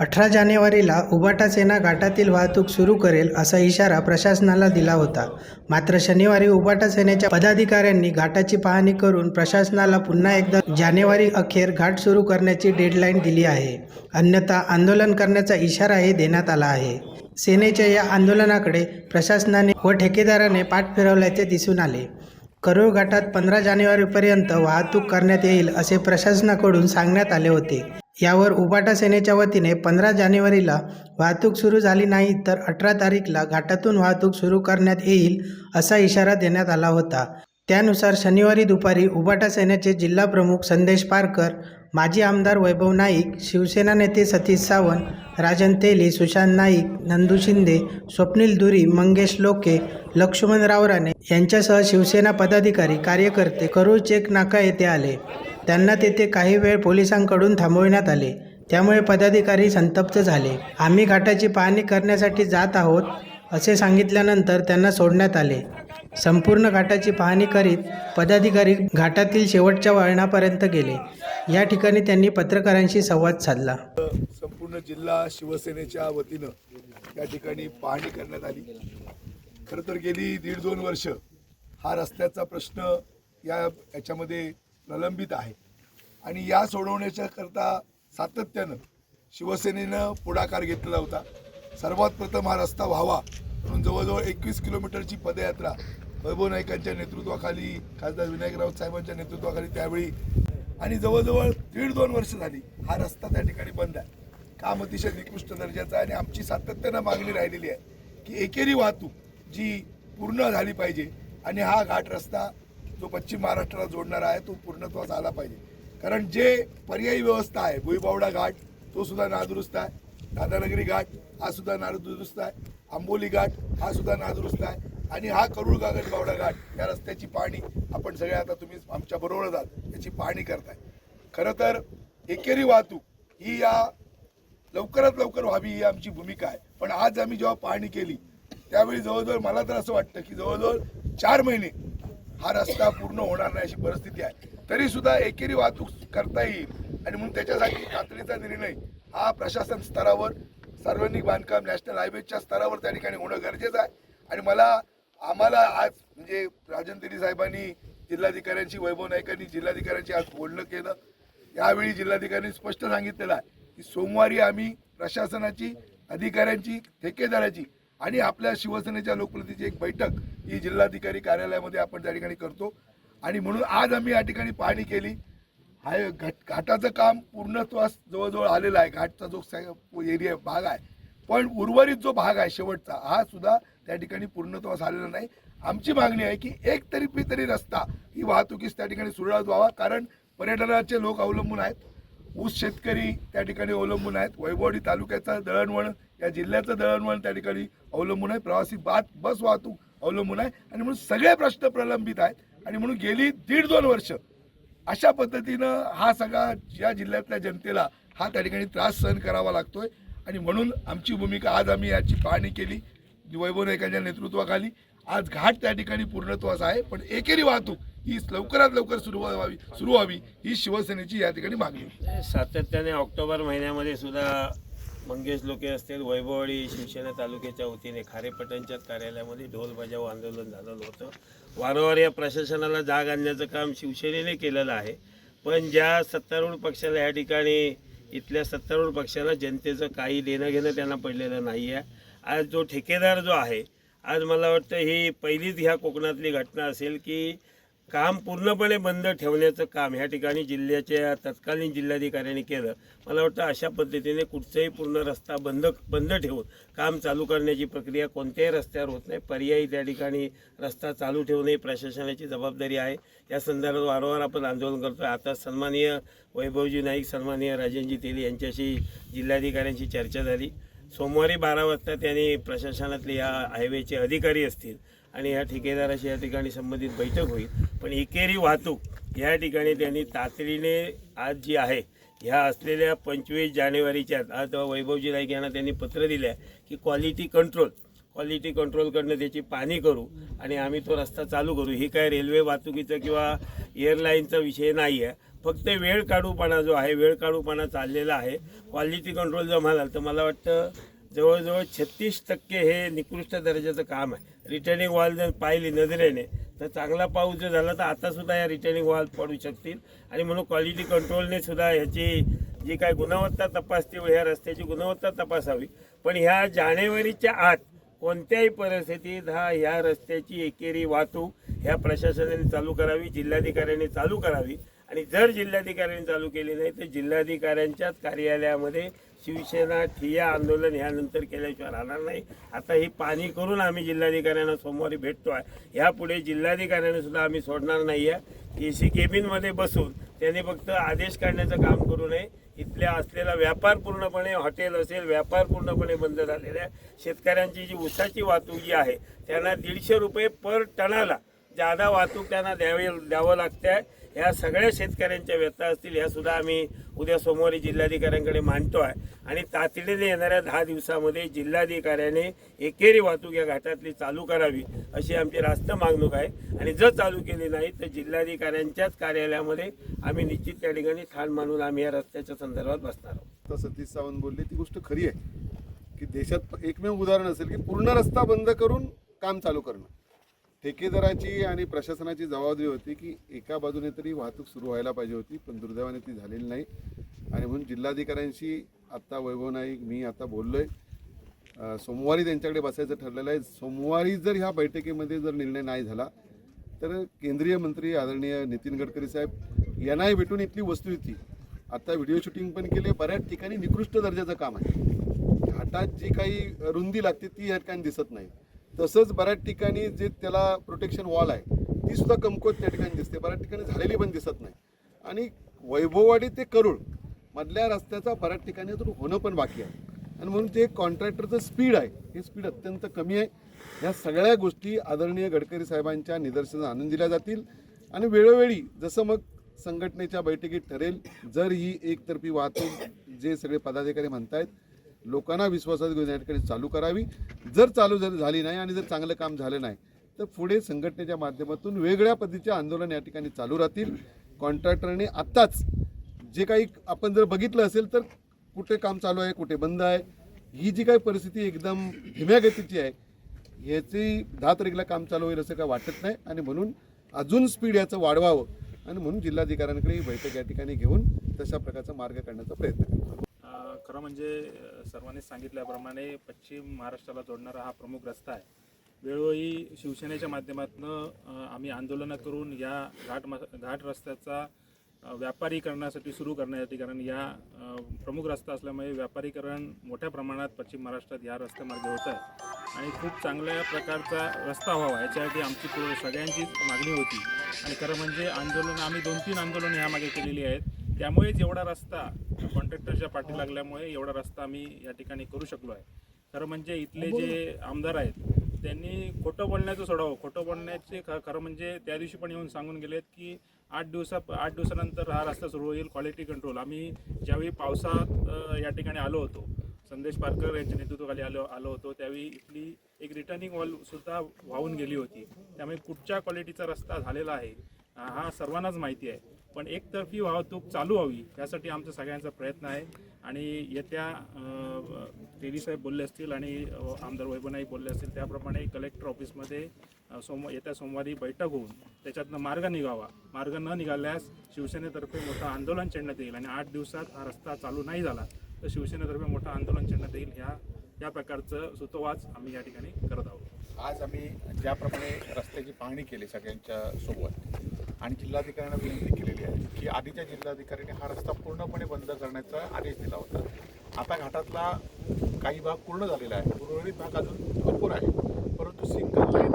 अठरा जानेवारीला उबाटा सेना घाटातील वाहतूक सुरू करेल असा इशारा प्रशासनाला दिला होता. मात्र शनिवारी उबाटा सेनेच्या पदाधिकाऱ्यांनी घाटाची पाहणी करून प्रशासनाला पुन्हा एकदा जानेवारी अखेर घाट सुरू करण्याची डेडलाईन दिली आहे. अन्यथा आंदोलन करण्याचा इशाराही देण्यात आला आहे. सेनेच्या या आंदोलनाकडे प्रशासनाने व ठेकेदाराने पाठ फिरवल्याचे दिसून आले. करूळ घाटात पंधरा जानेवारीपर्यंत वाहतूक करण्यात येईल असे प्रशासनाकडून सांगण्यात आले होते. यावर उबाटा सेनेच्या वतीने पंधरा जानेवारीला वाहतूक सुरू झाली नाही तर अठरा तारीखला घाटातून वाहतूक सुरू करण्यात येईल असा इशारा देण्यात आला होता. त्यानुसार शनिवारी दुपारी उबाटा सेनेचे जिल्हाप्रमुख संदेश पारकर माजी आमदार वैभव नाईक शिवसेना नेते सतीश सावंत राजन तेली सुशांत नाईक नंदू शिंदे स्वप्नील दुरी मंगेश लोके लक्ष्मण राणे यांच्यासह शिवसेना पदाधिकारी कार्यकर्ते करूळ चेक नाका येथे आले. त्यांना तेथे काही वेळ पोलिसांकडून थांबविण्यात आले. त्यामुळे पदाधिकारी संतप्त झाले. आम्ही घाटाची पाहणी करण्यासाठी जात आहोत असे सांगितल्यानंतर त्यांना सोडण्यात आले. संपूर्ण घाटाची पाहणी करीत पदाधिकारी घाटातील शेवटच्या वळणापर्यंत गेले. या ठिकाणी त्यांनी पत्रकारांशी संवाद साधला. संपूर्ण जिल्हा शिवसेनेच्या वतीनं या ठिकाणी पाहणी करण्यात आली. खरं तर गेली दीड दोन वर्ष हा रस्त्याचा प्रश्न या याच्यामध्ये प्रलंबित आहे. आणि या सोडवण्याच्या करता सातत्यानं शिवसेनेनं पुढाकार घेतलेला होता. सर्वात प्रथम हा रस्ता व्हावा म्हणून जवळजवळ एकवीस किलोमीटरची पदयात्रा वैभव नाईकांच्या नेतृत्वाखाली खासदार विनायक राऊत साहेबांच्या नेतृत्वाखाली त्यावेळी आणि जवळजवळ दीड दोन वर्ष झाली हा रस्ता त्या ठिकाणी बंद आहे. काम अतिशय निकृष्ट दर्जाचा आहे आणि आमची सातत्यानं मागणी राहिलेली आहे की एकेरी वाहतूक जी पूर्ण झाली पाहिजे आणि हा घाट रस्ता जो पश्चिम महाराष्ट्राला जोडणारा आहे तो पूर्णत्वास आला पाहिजे. कारण जे पर्यायी व्यवस्था आहे भुईबावडा घाट तो सुद्धा नादुरुस्त आहे. दादानगरी घाट हा सुद्धा नादुरुस्त आहे. आंबोली घाट हा सुद्धा नादुरुस्त आहे. आणि हा करुळ बावडा घाट या रस्त्याची पाहणी आपण सगळे आता तुम्ही आमच्या बरोबर जात याची पाहणी करताय. खरं तर एकेरी वाहतूक ही या लवकरात लवकर व्हावी ही आमची भूमिका आहे. पण आज आम्ही जेव्हा पाहणी केली त्यावेळी जवळजवळ मला तर असं वाटतं की जवळजवळ चार महिने हा रस्ता पूर्ण होणार नाही अशी परिस्थिती आहे. तरी सुद्धा एकेरी वाहतूक करता येईल आणि म्हणून त्याच्यासाठी तातडीचा निर्णय हा प्रशासन स्तरावर सार्वजनिक बांधकाम नॅशनल हायवेच्या स्तरावर त्या ठिकाणी होणं गरजेचं आहे. आणि मला आम्हाला आज म्हणजे राजन तेली साहेबांनी जिल्हाधिकाऱ्यांची वैभव नायकांनी जिल्हाधिकाऱ्यांची आज बोलणं केलं. यावेळी जिल्हाधिकाऱ्यांनी स्पष्ट सांगितलेलं आहे की सोमवारी आम्ही प्रशासनाची अधिकाऱ्यांची ठेकेदाराची आणि आपल्या शिवसेनेच्या लोकप्रतिनिधीची एक बैठक ही जिल्हाधिकारी कार्यालयामध्ये आपण त्या ठिकाणी करतो. आणि म्हणून आज आम्ही या ठिकाणी पाहणी केली. हा घाट घाटाचं काम पूर्णत्वास जवळजवळ आलेलं आहे. घाटचा जो एरिया भाग आहे. पण उर्वरित जो भाग आहे शेवटचा हा सुद्धा त्या ठिकाणी पूर्णत्वास आलेला नाही. आमची मागणी आहे की एक तरी पी तरी रस्ता ही वाहतुकीस त्या ठिकाणी सुरळीत व्हावा. कारण पर्यटनाचे लोक अवलंबून आहेत. ऊस शेतकरी त्या ठिकाणी अवलंबून आहेत. वैभवडी तालुक्याचं दळणवळण या जिल्ह्याचं दळणवळण त्या ठिकाणी अवलंबून आहे. प्रवासी बात बस वाहतूक अवलंबून आहे. आणि म्हणून सगळे प्रश्न प्रलंबित आहेत. आणि म्हणून गेली दीड दोन वर्ष अशा पद्धतीनं हा सगळा या जिल्ह्यातल्या जनतेला हा त्या ठिकाणी त्रास सहन करावा लागतोय. आणि म्हणून आमची भूमिका आज आम्ही याची पाहणी केली. वैभव नायकांच्या नेतृत्वाखाली. आज घाट त्या ठिकाणी पूर्णत्वास आहे. पण एकेरी वाहतूक ही लवकरात लवकर सुरू व्हावी सुरू व्हावी ही शिवसेनेची या ठिकाणी मागणी. सातत्याने ऑक्टोबर महिन्यामध्ये सुद्धा मंगेश लोके असतील वैभववाडी शिवसेना तालुक्याच्या वतीने खारेपटणच्या कार्यालयामध्ये ढोल बजाव आंदोलन झालेलं होतं. वारंवार या प्रशासनाला जाग आणण्याचं काम शिवसेनेने केलेलं आहे. पण ज्या सत्तारूढ पक्षाला या ठिकाणी इथल्या सत्तारूढ पक्षाला जनतेचं काही देणं घेणं त्यांना पडलेलं नाही आहे आज जो ठेकेदार जो आहे आज मला वाटतं ही पहिलीच ह्या कोकणातली घटना असेल की काम पूर्णपणे बंद ठेवण्याचं काम ह्या ठिकाणी जिल्ह्याच्या तत्कालीन जिल्हाधिकाऱ्यांनी केलं. मला वाटतं अशा पद्धतीने कुठचाही पूर्ण रस्ता बंद बंद ठेवून काम चालू करण्याची प्रक्रिया कोणत्याही रस्त्यावर होत नाही. पर्यायी त्या ठिकाणी रस्ता चालू ठेवणे ही प्रशासनाची जबाबदारी आहे. या संदर्भात वारंवार आपण आंदोलन करतो आता सन्माननीय वैभवजी नाईक सन्माननीय राजनजी तेली यांच्याशी जिल्हाधिकाऱ्यांशी चर्चा झाली. सोमवारी बारा वाजता त्यांनी प्रशासनातले या हायवेचे अधिकारी असतील. आणि या ठेकेदाराशी या ठिकाणी संबंधित बैठक होईल. पण एकेरी वाहतूक या ठिकाणी त्यांनी तातडीने आज जी आहे ह्या असलेल्या पंचवीस जानेवारीच्या आज वैभवजी नाईक यांना त्यांनी पत्र दिलं आहे की क्वालिटी कंट्रोल क्वालिटी कंट्रोल करणं त्याची पाहणी करू आणि आम्ही तो रस्ता चालू करू. ही काय रेल्वे वाहतुकीचं किंवा एअरलाईनचा विषय नाही आहे फक्त वेळ काढूपणा जो आहे वेळ काढूपणा चाललेला आहे. क्वालिटी कंट्रोल जर म्हणाल तर मला वाटतं जवळजवळ छत्तीस टक्के हे निकृष्ट दर्जाचं काम आहे. रिटर्निंग वॉल जर पाहिली नजरेने तर चांगला पाऊस जर झाला तर आतासुद्धा या रिटर्निंग वॉल पडू शकतील. आणि म्हणून क्वालिटी कंट्रोलने सुद्धा ह्याची जी काय गुणवत्ता तपासते व ह्या रस्त्याची गुणवत्ता तपासावी. पण ह्या जानेवारीच्या आत कोणत्याही परिस्थितीत हा ह्या रस्त्याची एकेरी वाहतूक ह्या प्रशासनाने चालू करावी जिल्हाधिकाऱ्यांनी चालू करावी. आणि जर जिल्हाधिकाऱ्यांनी चालू केली नाही तर जिल्हाधिकाऱ्यांच्याच कार्यालयामध्ये शिवसेना ठिया आंदोलन ह्यानंतर केल्याशिवाय राहणार नाही. आता ही पाणी करून आम्ही जिल्हाधिकाऱ्यांना सोमवारी भेटतो आहे. ह्यापुढे जिल्हाधिकाऱ्यांना सुद्धा आम्ही सोडणार नाही आहे ए सी केबिनमध्ये बसून त्यांनी फक्त आदेश काढण्याचं काम करू नये. इथल्या असलेला व्यापार पूर्णपणे हॉटेल असेल व्यापार पूर्णपणे बंद झालेला आहे. शेतकऱ्यांची जी ऊसाची वाहतूक जी आहे त्यांना दीडशे रुपये पर टनाला जादा वाहतूक त्यांना द्यावी द्यावं लागते आहे ह्या सगळ्या शेतकऱ्यांच्या व्यथा असतील ह्यासुद्धा आम्ही उद्या सोमवारी जिल्हाधिकाऱ्यांकडे मांडतो आहे आणि तातडीने येणाऱ्या दहा दिवसामध्ये जिल्हाधिकाऱ्याने एकेरी वाहतूक या घाटातली चालू करावी अशी आमची रास्त मागणूक आहे. आणि जर चालू केली नाही तर जिल्हाधिकाऱ्यांच्याच कार्यालयामध्ये आम्ही निश्चित त्या ठिकाणी ठाण मानून आम्ही या रस्त्याच्या संदर्भात बसणार आहोत. आता सतीश सावंत बोलले ती गोष्ट खरी आहे की देशात एकमेव उदाहरण असेल की पूर्ण रस्ता बंद करून काम चालू करणं. ठेकेदाराची आणि प्रशासनाची जबाबदारी होती की एका बाजूने तरी वाहतूक सुरू व्हायला पाहिजे होती पण दुर्दैवाने ती झालेली नाही. आणि म्हणून जिल्हाधिकाऱ्यांशी आत्ता वैभव नाईक मी आता बोललो आहे सोमवारी त्यांच्याकडे बसायचं ठरलेलं आहे. सोमवारी जर ह्या बैठकीमध्ये जर निर्णय नाही झाला तर केंद्रीय मंत्री आदरणीय नितीन गडकरी साहेब यांनाही भेटून इथली वस्तुस्थिती आता व्हिडिओ शूटिंग पण केले बऱ्याच ठिकाणी निकृष्ट दर्जाचं काम आहे. घाटात जी काही रुंदी लागते ती या ठिकाणी दिसत नाही. तसंच बऱ्याच ठिकाणी जे त्याला प्रोटेक्शन वॉल आहे ती सुद्धा कमकुवत त्या ठिकाणी दिसते. बऱ्याच ठिकाणी झालेली पण दिसत नाही. आणि वैभववाडी ते करूळ मधल्या रस्त्याचा बऱ्याच ठिकाणी अजून होणं पण बाकी आहे. आणि म्हणून ते कॉन्ट्रॅक्टरचं स्पीड आहे हे स्पीड अत्यंत कमी आहे. ह्या सगळ्या गोष्टी आदरणीय गडकरी साहेबांच्या निदर्शनात आणून दिल्या जातील. आणि वेळोवेळी जसं मग संघटनेच्या बैठकीत ठरेल जर ही एकतर्फी वाहतूक जे सगळे पदाधिकारी म्हणतायत लोकांना विश्वासात घेऊन या ठिकाणी चालू करावी. जर चालू जर झाली नाही आणि जर चांगलं काम झालं नाही तर पुढे संघटनेच्या माध्यमातून वेगळ्या पद्धतीचे आंदोलन या ठिकाणी चालू राहतील. कॉन्ट्रॅक्टरने आत्ताच जे काही आपण जर बघितलं असेल तर कुठे काम चालू आहे कुठे बंद आहे ही जी काही परिस्थिती एकदम धीम्या गतीची आहे याची दहा तारीखला काम चालू होईल असं काय वाटत नाही. आणि म्हणून अजून स्पीड याचं वाढवावं आणि म्हणून जिल्हाधिकाऱ्यांकडे ही बैठक या ठिकाणी घेऊन तशा प्रकारचा मार्ग काढण्याचा प्रयत्न करतो. खरं म्हणजे सर्वांनी सांगितल्याप्रमाणे पश्चिम महाराष्ट्राला जोडणारा हा प्रमुख रस्ता आहे. वेळोवेळी शिवसेनेच्या माध्यमातून आम्ही आंदोलनं करून या घाट घाट रस्त्याचा व्यापारीकरणासाठी सुरू करण्यासाठी कारण या प्रमुख रस्ता असल्यामुळे व्यापारीकरण मोठ्या प्रमाणात पश्चिम महाराष्ट्रात या रस्त्यामार्गे होत आहे. आणि खूप चांगल्या प्रकारचा रस्ता व्हावा याच्यासाठी आमची सगळ्यांचीच मागणी होती. आणि खरं म्हणजे आंदोलन आम्ही दोन तीन आंदोलनं ह्यामागे केलेली आहेत. त्यामुळेच एवढा रस्ता कॉन्ट्रॅक्टरच्या पाठी लागल्यामुळे एवढा रस्ता आम्ही या ठिकाणी करू शकलो आहे. खरं म्हणजे इथले जे आमदार आहेत त्यांनी खोटं बोलण्याचं सोडावं. खोटं बोलण्याचे ख- खरं म्हणजे त्या दिवशी पण येऊन सांगून गेलेत की आठ दिवसा आठ दिवसानंतर हा रस्ता सुरू होईल क्वालिटी कंट्रोल आम्ही ज्यावेळी पावसात या ठिकाणी आलो होतो संदेश पारकर यांच्या नेतृत्वाखाली आलो आलो होतो त्यावेळी इथली एक रिटर्निंग वॉल सुद्धा वाहून गेली होती. त्यामुळे कुठच्या क्वालिटीचा रस्ता झालेला आहे हा सर्वांनाच माहिती आहे. पण एकतर्फी वाहतूक चालू व्हावी यासाठी आमचा सगळ्यांचा प्रयत्न आहे. आणि येत्या तेली साहेब बोलले असतील आणि आमदार वैभवनाही बोलले असतील त्याप्रमाणे कलेक्टर ऑफिसमध्ये सोम येत्या सोमवारी बैठक होऊन त्याच्यातनं मार्ग निघावा. मार्ग न निघाल्यास शिवसेनेतर्फे मोठं आंदोलन छेडण्यात येईल. आणि आठ दिवसात हा रस्ता चालू नाही झाला तर शिवसेनेतर्फे मोठं आंदोलन छेडण्यात येईल. ह्या या प्रकारचं सुतोवाच आम्ही या ठिकाणी करत आहोत. आज आम्ही ज्याप्रमाणे रस्त्याची पाहणी केली सगळ्यांच्या सोबत आणि जिल्हाधिकाऱ्यांना विनंती केलेली आहे की आधीच्या जिल्हाधिकाऱ्यांनी हा रस्ता पूर्णपणे बंद करण्याचा आदेश दिला होता. आता घाटातला काही भाग पूर्ण झालेला आहे. उर्वरित भाग अजून भरपूर आहे. परंतु सिंगल लाईन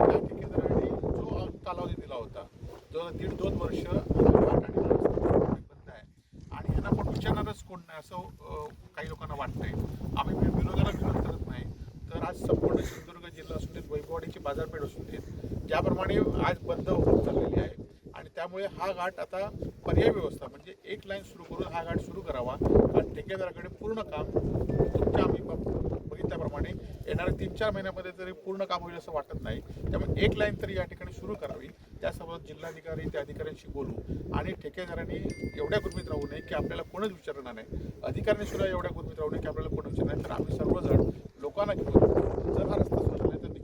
आणि ठेकेदारांनी जो कालावधी दिला होता जो दीड दोन वर्ष घाट आणि बंद आहे. आणि यांना पण विचारणारच कोण नाही असं काही लोकांना वाटतंय. आम्ही विरोधाला विरोध करत नाही. तर आज संपूर्ण सिंधुदुर्ग जिल्हा असू देत वैभववाडीची बाजारपेठ असू देत ज्याप्रमाणे आज बंद होत चाललेली आहे आणि त्यामुळे हा घाट आता पर्याय व्यवस्था म्हणजे एक लाईन सुरू करून हा घाट सुरू करावा. कारण ठेकेदाराकडे पूर्ण काम तुमच्या आम्ही बघितल्याप्रमाणे येणाऱ्या तीन चार महिन्यामध्ये तरी पूर्ण काम होईल असं वाटत नाही त्यामुळे एक लाईन तरी या ठिकाणी सुरू करावी. त्यासोबत जिल्हाधिकारी त्या अधिकाऱ्यांशी बोलू आणि ठेकेदारांनी एवढ्या गुरमीत राहू नये की आपल्याला कोणच विचारणार नाही. अधिकाऱ्यांनी सुद्धा एवढ्या गुरमीत राहू नये की आपल्याला कोण विचारणार नाही. तर आम्ही सर्वजण लोकांना घेऊन जर हा रस्ता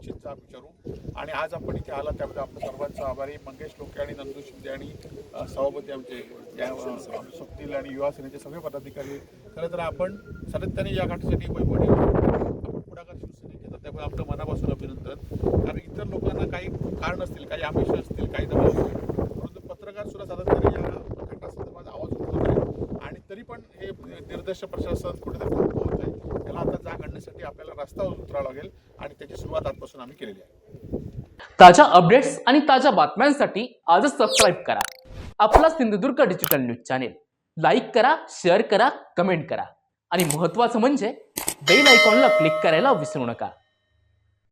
सुरू विचारू. आणि आज आपण इथे आला त्याबद्दल आपलं सर्वांचं आभारी. मंगेश लोके आणि नंदू शिंदे आणि सभापती आमचे या आणि युवा सेनेचे सगळे पदाधिकारी. खरं तर आपण सातत्याने या घाटासाठी वैभवणी आपण पुढाकार शिवसेने घेतात. त्यामुळे आपलं मनापासून अभिनंदन. कारण इतर लोकांना काही कारण असतील काही आमिष असतील काही दबाव असतील परंतु पत्रकार सुद्धा सातत्याने या घटनासंदर्भात आवाज उठवत आहेत आणि तरी पण हे प्रदेश प्रशासन कुठेतरी थांबवत आहे. त्याला आता जाग आणण्यासाठी आपल्याला रस्ता उतरावा लागेल आणि त्याची सुरुवात आजपासून आम्ही केलेली आहे. ताज्या अपडेट्स आणि ताज्या बातम्यांसाठी आजच सबस्क्राईब करा. आपला Sindhudurg digital news channel like करा शेअर करा कमेंट करा. आणि महत्त्वाचं म्हणजे बेल आयकॉनला क्लिक करायला विसरू नका.